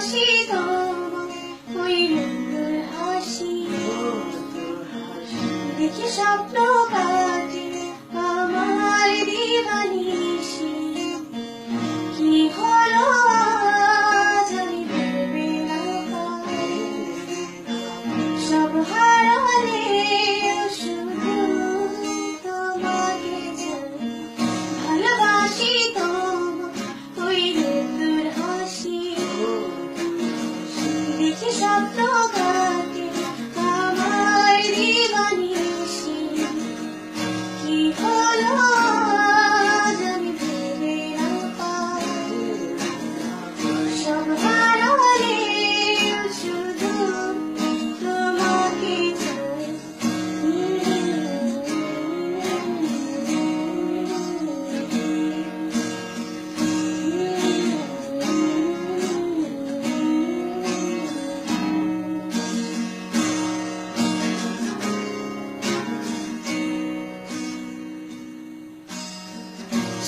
하시더라 위를 하시고 내게 샵도 가 Şişat doğdu